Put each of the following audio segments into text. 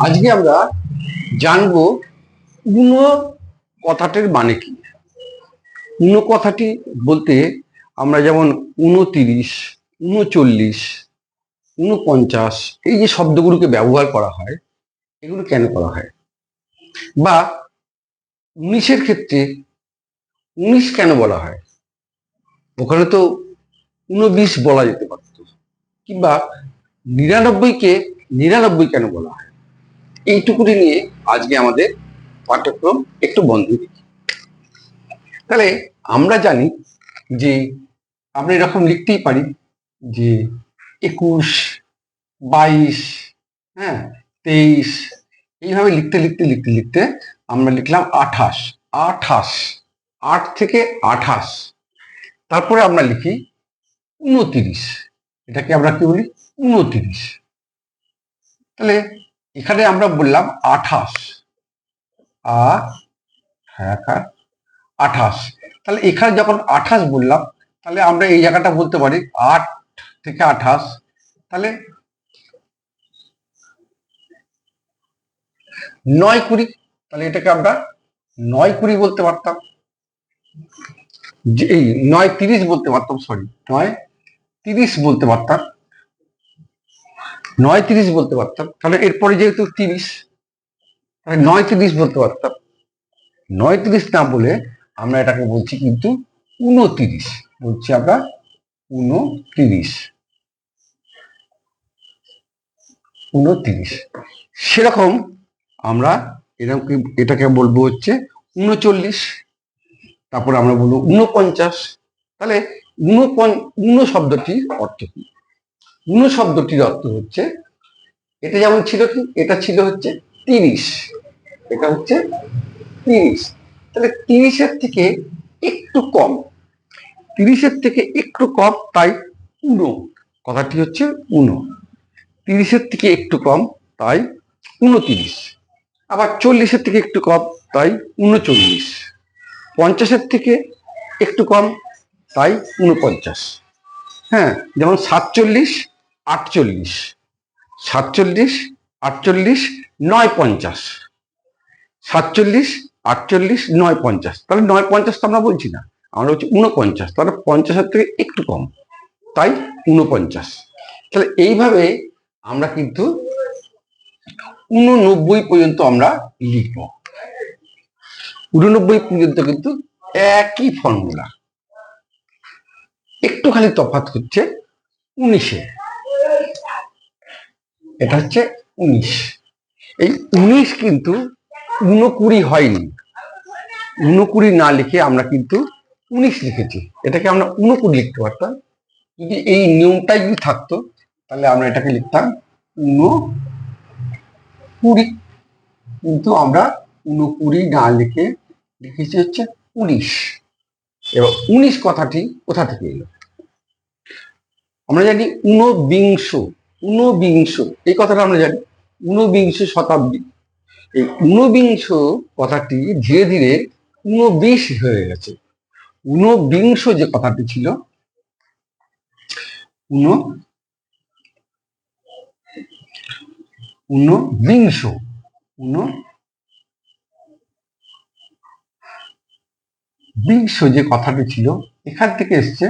আজকে আমরা জানব উনো কথাটির মানে কি। উনো কথাটি বলতে আমরা যেমন উনতিরিশ উনচল্লিশ উনপঞ্চাশ এই যে শব্দগুলোকে ব্যবহার করা হয়, এগুলো কেন করা হয়? বা উনিশের ক্ষেত্রে উনিশ কেন বলা হয়? ওখানে তো উনবিশ বলা যেতে পারত কিংবা নিরানব্বইকে নিরানব্বই কেন বলা হয়? এইটুকুনি নিয়ে আজকে আমাদের পাঠ্যক্রম একটু বন্ধ দেখি তাহলে আমরা জানি যে আমরা এরকম লিখতেই পারি যে একুশ, বাইশ হ্যাঁ তেইশ, এইভাবে লিখতে লিখতে লিখতে লিখতে আমরা লিখলাম আঠাশ আঠাশ, আট থেকে আঠাশ। তারপরে আমরা লিখি উনতিরিশ। এটাকে আমরা কি বলি? উনতিরিশ। তাহলে এখানে আমরা বললাম আঠাশ। আ হ্যাঁ আঠাশ। তাহলে এখানে যখন আঠাশ বললাম, তাহলে আমরা এই জায়গাটা বলতে পারি আট থেকে আঠাশ। তাহলে নয় কুড়ি, তাহলে এটাকে আমরা নয় কুড়ি বলতে পারতাম। এই নয় তিরিশ বলতে পারতাম সরি নয় তিরিশ বলতে পারতাম। নয় তিরিশ বলতে পারতাম। তাহলে এরপরে যেহেতু তিরিশ, তাহলে নয় তিরিশ বলতে পারতাম। নয় তিরিশ না বলে আমরা এটাকে বলছি কিন্তু উনতিরিশ বলছি আমরা উনতিরিশ উনতিরিশ সেরকম আমরা এরকম এটাকে বলব হচ্ছে উনচল্লিশ তারপর আমরা বলব উনপঞ্চাশ তাহলে উন শব্দটির অর্থ কি? উন শব্দটির অর্থ হচ্ছে, এটা যেমন ছিল কি, এটা ছিল হচ্ছে তিরিশ। এটা হচ্ছে তিরিশ। তাহলে তিরিশের থেকে একটু কম, তিরিশের থেকে একটু কম তাই উনো, কথাটি হচ্ছে উনো। তিরিশের থেকে একটু কম তাই উনতিরিশ। আবার চল্লিশের থেকে একটু কম তাই উনচল্লিশ। পঞ্চাশের থেকে একটু কম তাই উনপঞ্চাশ। হ্যাঁ যেমন সাতচল্লিশ, আটচল্লিশ। সাতচল্লিশ, আটচল্লিশ নয় পঞ্চাশ সাতচল্লিশ, আটচল্লিশ নয় পঞ্চাশ তাহলে নয় পঞ্চাশ তো আমরা বলছি না। আমরা বলছি উনপঞ্চাশ। তাহলে পঞ্চাশের থেকে একটু কম। তাই উনপঞ্চাশ। তাহলে এইভাবে আমরা কিন্তু উননব্বই পর্যন্ত আমরা লিখব। উননব্বই পর্যন্ত কিন্তু একই ফর্মুলা। একটু খালি তফাৎ হচ্ছে উনিশে। এটা হচ্ছে উনিশ। এই উনিশ কিন্তু উনকুড়ি হয়নি। উনকুড়ি না লিখে আমরা কিন্তু উনিশ লিখেছি। এটাকে আমরা উনকুড়ি লিখতে পারতাম। যদি এই নিয়মটাই যদি থাকতো, তাহলে আমরা এটাকে লিখতাম উন কুড়ি কিন্তু আমরা উনকুড়ি না লিখে লিখেছি হচ্ছে উনিশ। এবার উনিশ কথাটি কোথা থেকে এলো? আমরা জানি ঊনবিংশ ঊনবিংশ, এই কথাটা আমরা জানি, ঊনবিংশ শতাব্দী। এই ঊনবিংশ কথাটি ধীরে ধীরে ঊনবিশ হয়ে গেছে। ঊনবিংশ যে কথাটি ছিল, ঊন, ঊনবিংশ, ঊন, বিংশ যে কথাটি ছিল, এখান থেকে এসছে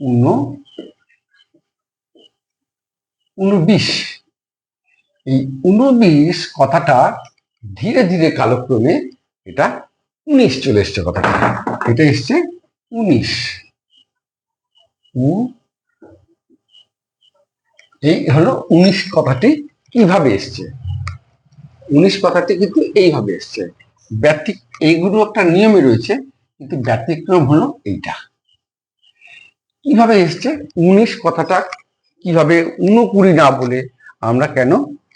ঊন ঊনবিশ। এই উনবিশ কথাটা ধীরে ধীরে কালক্রমে এটা উনিশ চলে এসছে কথাটা। এটা এসছে উনিশ। এই হলো উনিশ কথাটি কীভাবে এসছে? উনিশ কথাটি কিন্তু এইভাবে এসছে। ব্যতিক এইগুলো একটা নিয়মে রয়েছে, কিন্তু ব্যতিক্রম হলো এইটা। কীভাবে এসছে? উনিশ কথাটা কীভাবে উনকুড়ি না বলে আমরা কেন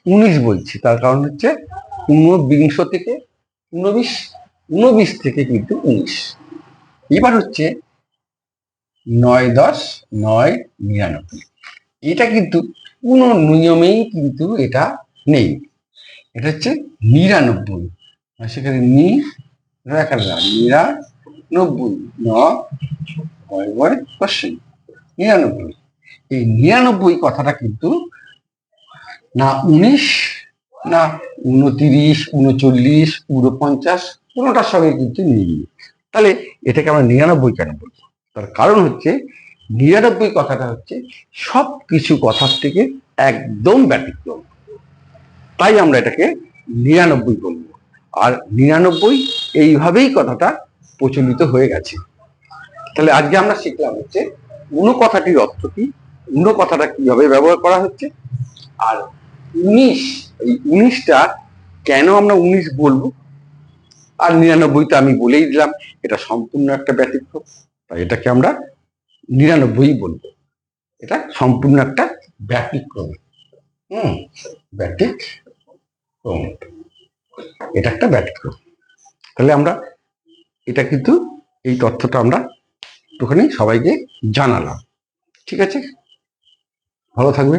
উনিশ বলছি? তার কারণ হচ্ছে ঊনবিংশ থেকে ঊনবিশ ঊনবিশ থেকে কিন্তু উনিশ এবার হচ্ছে নয় দশ, নয় নিরানব্বই। এটা কিন্তু কোনো নিয়মেই কিন্তু এটা নেই। এটা হচ্ছে নিরানব্বই। সেখানে নি নিরানব্বই নয় বয় নিরানব্বই। এই নিরানব্বই কথাটা কিন্তু না উনিশ, না উনতিরিশ, উনচল্লিশ, উনপঞ্চাশ, কোনোটার সঙ্গে কিন্তু নেই তাহলে এটাকে আমরা নিরানব্বই কেন বলব তার কারণ হচ্ছে নিরানব্বই কথাটা হচ্ছে সব কিছু কথার থেকে একদম ব্যতিক্রম। তাই আমরা এটাকে নিরানব্বই বলব। আর নিরানব্বই এইভাবেই কথাটা প্রচলিত হয়ে গেছে। তাহলে আজকে আমরা শিখলাম হচ্ছে কোনো কথাটির অর্থ কি? উনো কথাটা কীভাবে ব্যবহার করা হচ্ছে? আর উনিশ, এই উনিশটা কেন আমরা উনিশ বলব? আর নিরানব্বইটা আমি বলেই দিলাম, এটা সম্পূর্ণ একটা ব্যতিক্রম, তাই এটাকে আমরা নিরানব্বই বলব। এটা সম্পূর্ণ একটা ব্যতিক্রম, হুম, ব্যতিক্রম। এটা একটা ব্যতিক্রম। তাহলে আমরা, এটা কিন্তু এই তথ্যটা আমরা একটুখানি সবাইকে জানালাম। ঠিক আছে? ভালো থাকবে